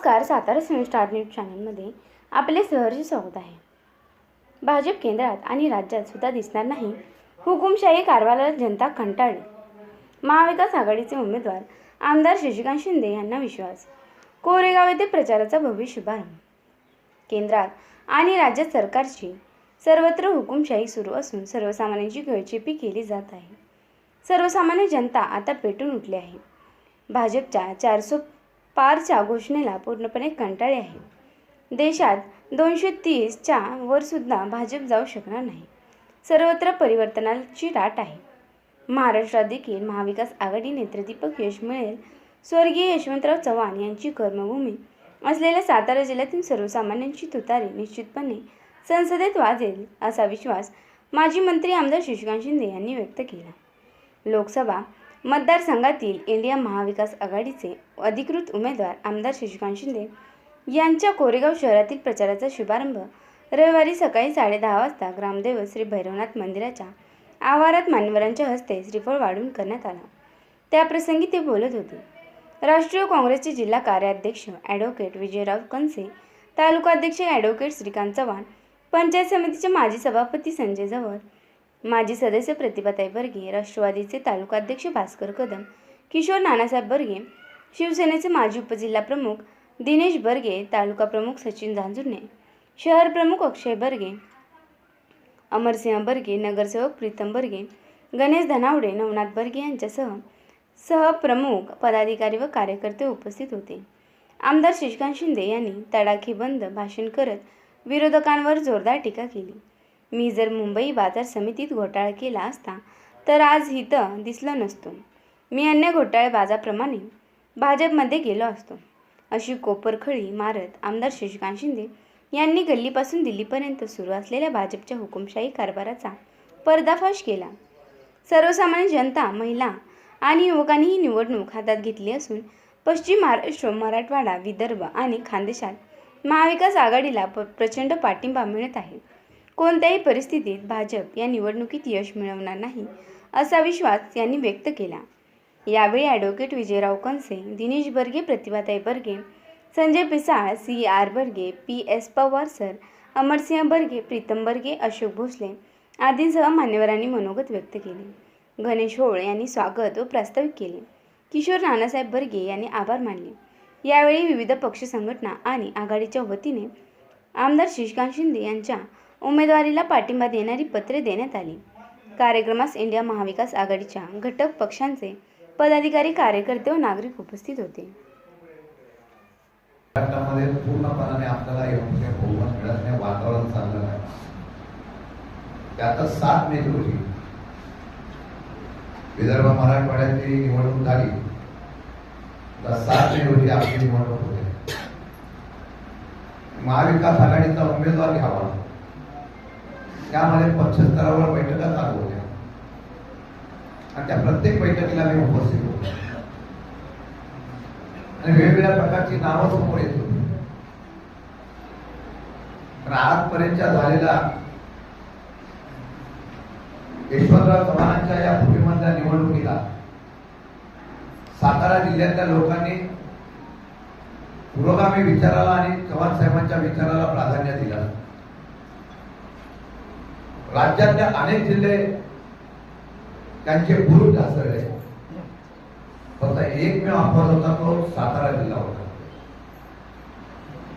नमस्कार सातारा सिने star news चॅनलमध्ये आपले सहर्ष स्वागत आहे. भाजप केंद्रात आणि राज्यात सुद्धा दिसणार नाही हुकुमशाही कारवाला जनता कंटाळली महाविकास आघाडीचे उमेदवार आमदार शशिकांत शिंदे यांना विश्वास. कोरेगाव येथे प्रचाराचा भव्य शुभारंभ. केंद्रात आणि राज्यात सरकारची सर्वत्र हुकुमशाही सुरू असून सर्वसामान्यांची गळचेपी केली जात आहे. सर्वसामान्य जनता आता पेटून उठली आहे. भाजपच्या चारसो पारच्या घोषणेला पूर्णपणे कंटाळे आहे. देशात दोनशे तीसच्या वरसुद्धा भाजप जाऊ शकणार नाही. सर्वत्र परिवर्तनाची राट आहे. महाराष्ट्रात देखील महाविकास आघाडी नेत्रदीपक यश मिळेल. स्वर्गीय यशवंतराव चव्हाण यांची कर्मभूमी असलेल्या सातारा जिल्ह्यातील सर्वसामान्यांची तुतारी निश्चितपणे संसदेत वाजेल असा विश्वास माजी मंत्री आमदार शशिकांत शिंदे यांनी व्यक्त केला. लोकसभा मतदारसंघातील इंडिया महाविकास आघाडीचे अधिकृत उमेदवार आमदार शशिकांत शिंदे यांच्या कोरेगाव शहरातील प्रचाराचा शुभारंभ रविवारी सकाळी साडेदहा वाजता ग्रामदेव श्री भैरवनाथ मंदिराच्या आवारात मान्यवरांच्या हस्ते श्रीफळ वाढून करण्यात आला. त्याप्रसंगी ते बोलत होते. राष्ट्रीय काँग्रेसचे जिल्हा कार्याध्यक्ष ॲडव्होकेट विजयराव कनसे तालुकाध्यक्ष ॲडव्होकेट श्रीकांत चव्हाण पंचायत समितीचे माजी सभापती संजय जवळ माजी सदस्य प्रतिभाताई बर्गे राष्ट्रवादीचे तालुकाध्यक्ष भास्कर कदम किशोर नानासाहेब बर्गे शिवसेनेचे माजी उपजिल्हाप्रमुख दिनेश बर्गे तालुका प्रमुख सचिन झांजुर्णे शहर प्रमुख अक्षय बर्गे अमरसिंह बर्गे नगरसेवक प्रीतम बर्गे गणेश धनावडे नवनाथ बर्गे यांच्यासह सहप्रमुख पदाधिकारी व कार्यकर्ते उपस्थित होते. आमदार शशिकांत शिंदे यांनी तडाखेबंद भाषण करत विरोधकांवर जोरदार टीका केली. मी जर मुंबई बाजार समितीत घोटाळा केला असता तर आज इथं दिसलो नसतो. मी अन्य घोटाळेबाजाप्रमाणे भाजपमध्ये गेलो असतो. अशी कोपरखळी मारत आमदार शशिकांत शिंदे यांनी गल्लीपासून दिल्लीपर्यंत सुरू असलेल्या भाजपच्या हुकुमशाही कारभाराचा पर्दाफाश केला. सर्वसामान्य जनता महिला आणि युवकांनी ही निवडणूक हातात घेतली असून पश्चिम महाराष्ट्र मराठवाडा विदर्भ आणि खानदेशात महाविकास आघाडीला प प्रचंड पाठिंबा मिळत आहे. कोणत्याही परिस्थितीत भाजप या निवडणुकीत यश मिळवणार नाही असा विश्वास यांनी व्यक्त केला. यावेळी advocate Vijayrao Kanse Dinesh Barge Pratibhatai Barge Sanjay Pisal C R Barge P S Pawar sir Amarsinh Barge Pritam Barge Ashok Bhosale आदींसह मान्यवरांनी मनोगत व्यक्त केले. गणेश होळ यांनी स्वागत व प्रास्ताविक केले. किशोर नानासाहेब बर्गे यांनी आभार मानले. यावेळी विविध पक्ष संघटना आणि आघाडीच्या वतीने आमदार शिशकांत शिंदे यांच्या उमेदवारीला पाठिंबा देणारी पत्रे देण्यात आली. कार्यक्रमास इंडिया महाविकास आघाडीच्या घटक पक्षांचे पदाधिकारी कार्यकर्ते व नागरिक उपस्थित होते. पूर्णपणाने आपल्याला बहुमत मिळत नाही वातावरण चाललं नाही ते सात मे रोजी विदर्भ मराठवाड्याची निवडणूक झाली. तर सात मे रोजी आपली निवडणूक होते. महाविकास आघाडीचा उमेदवार घ्यावा. त्यामध्ये पक्षस्तरावर बैठका चालू होत्या आणि त्या प्रत्येक बैठकीला मी उपस्थित होतो. आणि वेगवेगळ्या प्रकारची नावं समोर येत होती. पण आजपर्यंतच्या यशवंतराव चव्हाणांच्या या भूमीमधल्या निवडणुकीला सातारा जिल्ह्यातल्या लोकांनी पुरोगामी विचाराला आणि चव्हाण साहेबांच्या विचाराला प्राधान्य दिलं. राज्यातल्या अनेक जिल्हे त्यांचे बुरुज ढासळले फक्त एकमेव अपवाद होता तो सातारा जिल्हा होता.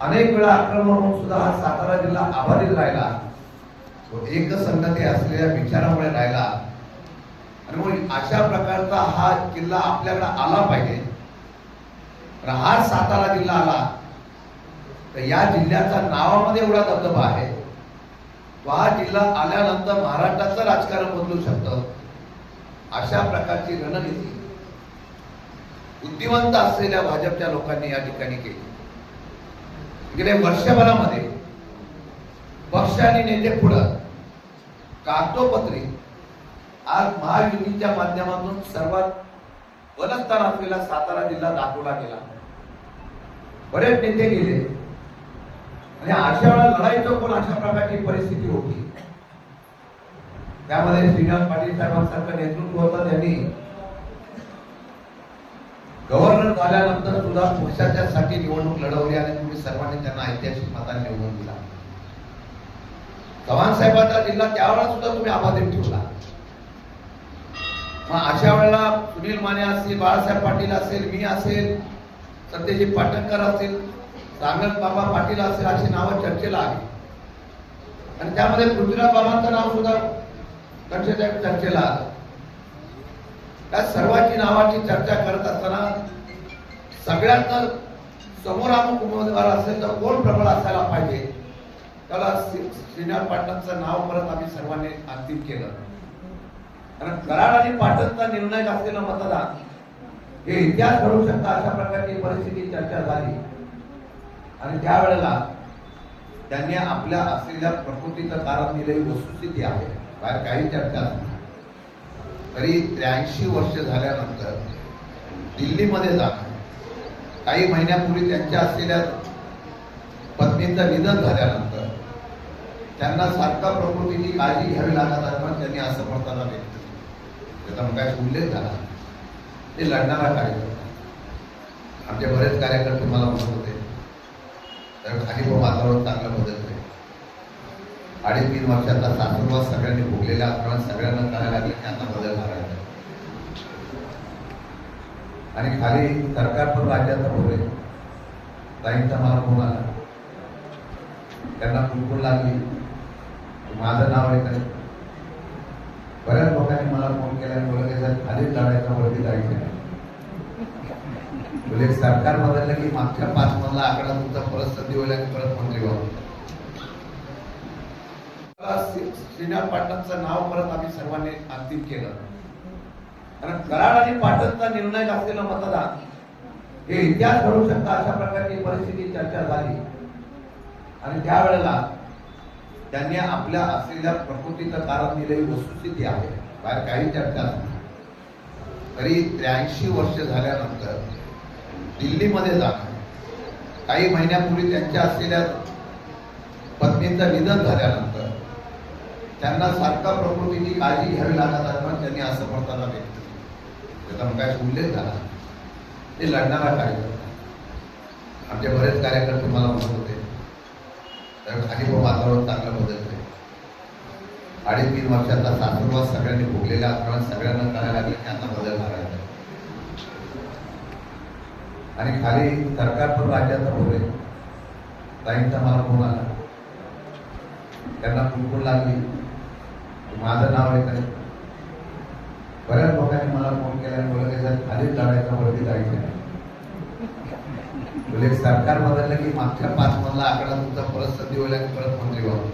अनेक वेळा आक्रमण होऊन सुद्धा हा सातारा जिल्हा आभारी राहिला. तो एकसंगती असलेल्या विचारामुळे राहिला. आणि मग अशा प्रकारचा हा किल्ला आपल्याकडे आला पाहिजे. तर हा सातारा जिल्हा आला तर या जिल्ह्याचा नावामध्ये एवढा दबदबा आहे. तो हा जिल्हा आल्यानंतर महाराष्ट्राचं राजकारण बदलू शकतं? अशा प्रकारची रणनीती बुद्धिवंत असलेल्या भाजपच्या लोकांनी या ठिकाणी केली. गेल्या वर्षभरामध्ये पक्ष आणि नेते पुढं कागदोपत्री आज महायुतीच्या माध्यमातून सर्वात बलस्थान असलेला सातारा जिल्हा दाखवला गेला. बरेच नेते गेले. आणि अशा वेळा लढाईचं कोण अशा प्रकारची परिस्थिती होती? त्यामध्ये श्रीनिवास पाटील साहेबांसारखं नेतृत्व होतं त्यांनी गव्हर्नर झाल्यानंतर सुद्धा पक्षाच्या साठी निवडणूक लढवली आणि तुम्ही सर्वांनी त्यांना ऐतिहासिक मताने निवडून दिला. चव्हाण साहेबांचा जिल्हा त्यावेळेला सुद्धा तुम्ही अबाधित ठेवला. मग अशा वेळेला सुनील माने असतील बाळासाहेब पाटील असेल मी असेल सत्यजित पाटणकर असेल रांगण बाबा पाटील असेल अशी नावं चर्चेला आली. आणि त्यामध्ये पृथ्वीराज बाबांचं नाव सुद्धा चर्चेच्या चर्चेला आलं. त्या सर्वांची नावाची चर्चा करत असताना सगळ्यांना समोर अमुक उमेदवार असेल तर कोण प्रबळ असायला पाहिजे? त्याला श्रीनाथ पाटणचं नाव परत आम्ही सर्वांनी अंतिम केलं. कारण कराड आणि पाटणचा निर्णय असलेलं मतदान हे इतिहास घडू शकता अशा प्रकारची परिस्थिती चर्चा झाली आणि त्यावेळेला त्यांनी आपल्या असलेल्या प्रकृतीचं कारण दिलेली वस्तुस्थिती आहे. बाहेर काही चर्चा नाही. तरी त्र्याऐंशी वर्ष झाल्यानंतर दिल्लीमध्ये जाणं काही महिन्यापूर्वी त्यांच्या असलेल्या पत्नीचं निधन झाल्यानंतर त्यांना सारखा प्रकृतीची काळजी घ्यावी लागत असताना त्यांनी असं व्यक्त त्याचा मग काय उल्लेख झाला. ते लढणारा कार्यकर्ता. आमचे बरेच कार्यकर्ते मला म्हणत होते कारण खाली पण वातावरण चांगलं बदलतंय अडीच तीन वर्षाचा सासुरवास सगळ्यांनी भोगलेल्या असताना सगळ्यांना करायला लागले की आता बदल करायचा आणि खाली सरकार पण राज्याचा बोलले ताईंचा मला फोन आला. त्यांना कुलकुल लागली. माझं नाव येत बऱ्याच लोकांनी मला फोन केला आणि बोलले खालीच लढायचं वरती जायचं म्हणजे सरकार बदललं की मागच्या पाच मधला आकडा तुमचा परत संधी होईल आणि परत मंत्री व्हावं? श्रीनाथ पाटणचं नाव परत आम्ही सर्वांनी अंतिम केलं. कारण कराड आणि पाटणचा निर्णय असलेलं मतदान हे इतिहास घडू शकता अशा प्रकारची परिस्थिती चर्चा झाली. आणि त्यावेळेला त्यांनी आपल्या असलेल्या प्रकृतीचं कारण दिलेली वस्तुस्थिती आहे. बाहेर काही चर्चा नाही. तरी त्र्याऐंशी वर्ष झाल्यानंतर दिल्लीमध्ये जाणं काही महिन्यापूर्वी त्यांच्या असलेल्या पत्नीचं निधन झाल्यानंतर त्यांना सारखा प्रकृतीची काळजी घ्यावी लागत असताना त्यांनी असं व्यक्त त्याचा मग काय उल्लेख झाला ते लढणारा कार्यकर्ता. आमचे बरेच कार्यकर्ते मला म्हणत होते. तर खाली वातावरण चांगलं बदलते अडीच तीन वर्षाचा सासुरवाद सगळ्यांनी भोगलेला असताना सगळ्यांना करायला लागले त्यांना आता बदल करायचा आणि खाली सरकार पण राज्याचं बोलले. ताईंचा मला फोन आला. त्यांना कुलकुल लागली. माझं नाव येत बऱ्याच लोकांनी मला फोन केला आणि बोलले त्याच्यात खालीच लढायचं वरती जायचं नाही बोले सरकार बदललं की मागच्या पाच मधला आकडा तुमचा परत संधी होईल आणि परत मंत्री व्हावं.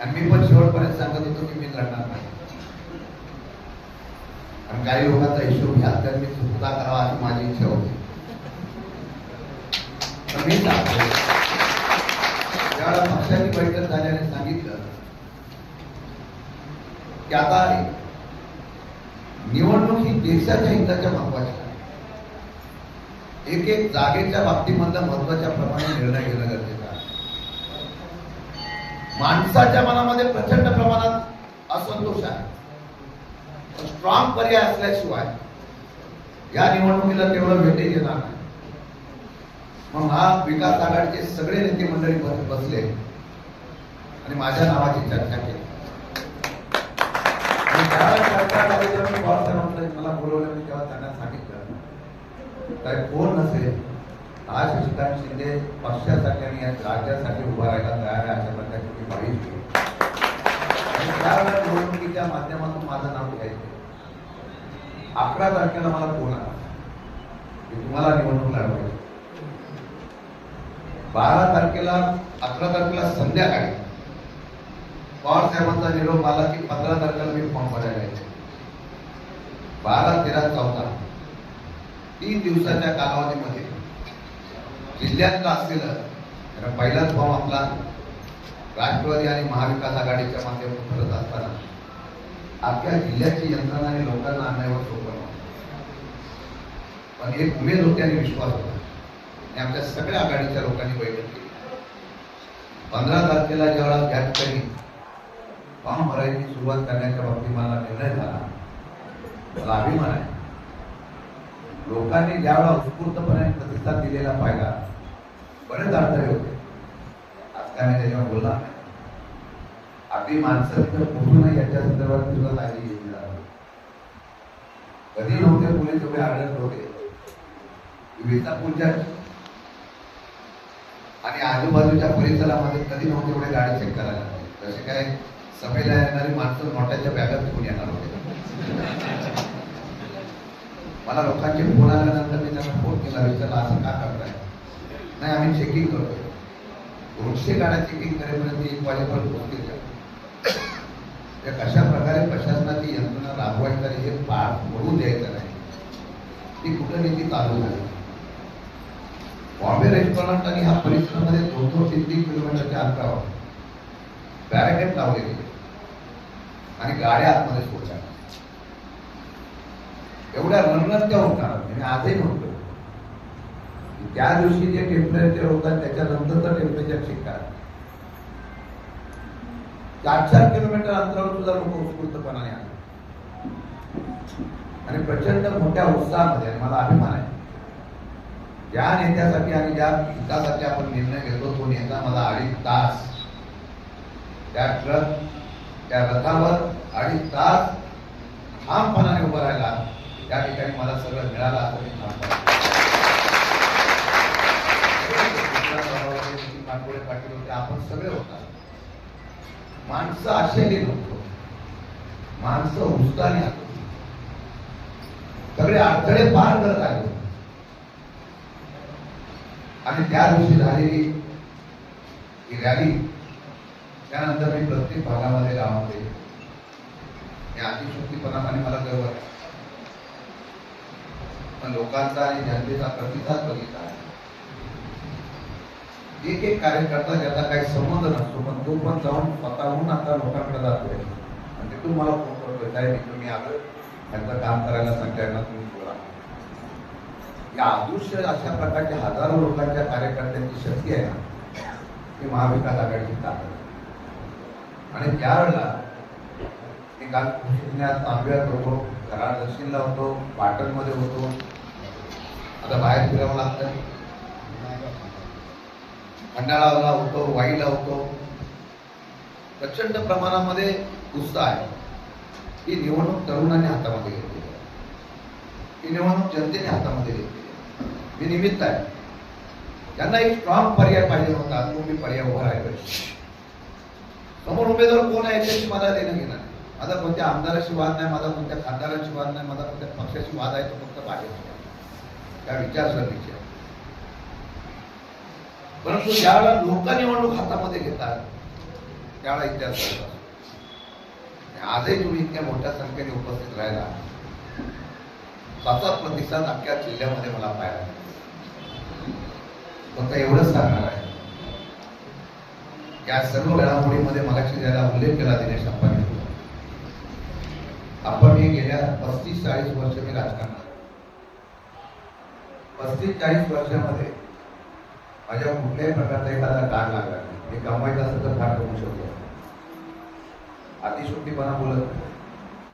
आणि मी पण शेवटपर्यंत सांगत होतो की मी लढणार नाही. आणि काही लोकांचा हिशोब घ्या तर मी चुकता करावा अशी माझी इच्छा होती. पण मी सांगतो त्यावेळेला पक्षाची बैठक झाल्याने सांगितलं की आता निवडणूक ही देशाच्या हिताच्या महत्वाची आहे. एक एक जागेच्या बाबतीमधल्या महत्त्वाच्या प्रमाणे निर्णय घेणं गरजेचं आहे. माणसाच्या मनामध्ये प्रचंड प्रमाणात असंतोष आहे. स्ट्रॉंग पर्याय असल्याशिवाय या निवडणुकीला तेवढं भेटे येणार नाही. मग महाविकास आघाडीचे सगळे नेते मंडळी बसले आणि माझ्या नावाची चर्चा केली. मला बोलवलं मी तेव्हा त्यांना सांगितलं. काय कोण नसेल आज शशिकांत शिंदे पक्षासाठी आणि या राज्यासाठी उभा राहायला तयार आहे अशा प्रकारची मी त्यावेळेला निवडणुकीच्या माध्यमातून माझं नाव घ्यायचं अकरा तारखेला मला फोन आला. की तुम्हाला निवडणूक लढवायची बारा तारखेला अकरा तारखेला संध्याकाळी पवार साहेबांचा निरोप आला की पंधरा तारखेला मी फॉर्म भरायला यायचे. बारा तेरा चौदा तीन दिवसाच्या कालावधीमध्ये जिल्ह्यातलं असलेलं कारण पहिलाच फॉर्म आपला राष्ट्रवादी आणि महाविकास आघाडीच्या माध्यमातून करत असताना आपल्या जिल्ह्याची यंत्रणा आणि लोकांना आणण्यावर सोपं नव्हतं. पण एक उमेद होती आणि विश्वास होता. आणि आमच्या सगळ्या आघाडीच्या लोकांनी बैठक केली. पंधरा तारखेला ज्यावेळेला त्या ठिकाणी फॉर्म भरायची सुरुवात करण्याच्या बाबतीत मला निर्णय झाला. मला अभिमान आहे. लोकांनी ज्यावेळा उत्स्फूर्तपणे प्रतिसाद दिलेला पाहिला बरेच अडथळे होते. आज काय त्याच्यावर बोलणार आपली माणसं तिथं याच्या संदर्भात तुला काही कधी नव्हते पोलीस एवढे आढळत होते विजापूरच्या आणि आजूबाजूच्या परिसरामध्ये कधी नव्हते एवढे गाडी चेक करायला. तसे काय सभेला येणारी माणसं नोटाच्या बॅगात घेऊन येणार होते. मला लोकांचे फोन आल्यानंतर मी त्यांना फोन केला विचारला असं का करताय? नाही आम्ही चेकिंग करतोय. दोनशे गाड्या चेकिंग करेपर्यंत एक वाजेपर्यंत पोहोचतील त्या कशा प्रकारे प्रशासनाची यंत्रणा राबवायची हे पार पडू द्यायचं नाही ती कुठं चालू झाली? बॉम्बे रेस्टॉरंट आणि ह्या परिसरामध्ये दोन दोन तीन तीन किलोमीटरच्या अंतरावर बॅरिकेड लावले गेले आणि गाड्या आतमध्ये सोडल्या. एवढ्या रणरत्या होणार आणि आजही म्हणतो त्या दिवशी जे टेम्परेचर होतात त्याच्यानंतरचं टेम्परेचर शिकतात चार चार किलोमीटर अंतरावर सुद्धा लोक उत्स्फूर्तपणाने आले. आणि प्रचंड मोठ्या उत्साहामध्ये मला अभिमान आहे ज्या नेत्यासाठी आणि ज्या हितासाठी आपण निर्णय घेतो तो नेता मला अडीच तास त्या ट्रक त्या रथावर अडीच तास ठामपणाने उभं राहिला. त्या ठिकाणी मला सगळं मिळालं असं मी ठामपणे पाटील होते आपण सगळे होता. माणसं आशेने माणसं उत्साहाने सगळे अडथळे पार करत आले. आणि त्या दिवशी झालेली ही रॅली त्यानंतर मी प्रत्येक भागामध्ये गावामध्ये या अतिशक्तीपणाने मला गर्व आहे. पण लोकांचा आणि जनतेचा प्रतिसाद बघितला आहे. एक एक कार्यकर्ता ज्याचा काही संबंध नसतो पण तो पण जाऊन स्वतःहून आता लोकांकडे जातोय आणि तिथून मला फोन करतोय साहेब मी तुम्ही आलो त्यांचं काम करायला सगळ्यांना तुम्ही बोला. या अदृश्य अशा प्रकारच्या हजारो लोकांच्या कार्यकर्त्यांची शक्ती आहे ना ती महाविकास आघाडीची ताकद आणि त्यावेळेला मी काल पुण्यात तांब्यात होतो कराड दक्षिणला होतो पाटणमध्ये होतो. आता बाहेर फिरावं लागतं. खंडाळाला होतो वाईला होतो. प्रचंड प्रमाणामध्ये उत्साह आहे. ही निवडणूक तरुणांनी हातामध्ये घेतली ही निवडणूक जनतेने हातामध्ये घेतली हे मी निमित्त आहे. त्यांना एक स्ट्रॉंग पर्याय पाहिजे होता तो मी पर्याय उभा राहिलो समोर उमेदवार कोण आहे त्याची मला देणं घेणार माझा कोणत्या आमदाराशी वाद नाही माझा कोणत्या खासदाराशी वाद नाही माझा कोणत्या पक्षाशी वाद आहे तो फक्त पाहिजे त्या विचारसरणीचे आहे. परंतु ज्यावेळेला लोक निवडणूक हातामध्ये घेतात. त्यावेळेला इतिहास आजही तुम्ही इतक्या मोठ्या संख्येने उपस्थित राहिला. त्याचा प्रतिसाद अख्ख्या जिल्ह्यामध्ये मला पाहायला फक्त एवढंच सांगणार आहे. या सर्व घडामोडीमध्ये मगाशी ज्याला उल्लेख केला दिनेश अंबानी. आपण हे गेल्या पस्तीस चाळीस वर्ष मी राजकारणात. पस्तीस चाळीस वर्षामध्ये माझ्या कुठल्याही प्रकारचा एखादा डाग लागला नाही मी कमवायचं असेल तर फार कमवू शकतो अतिशोक्तीपणा बोलत नाही.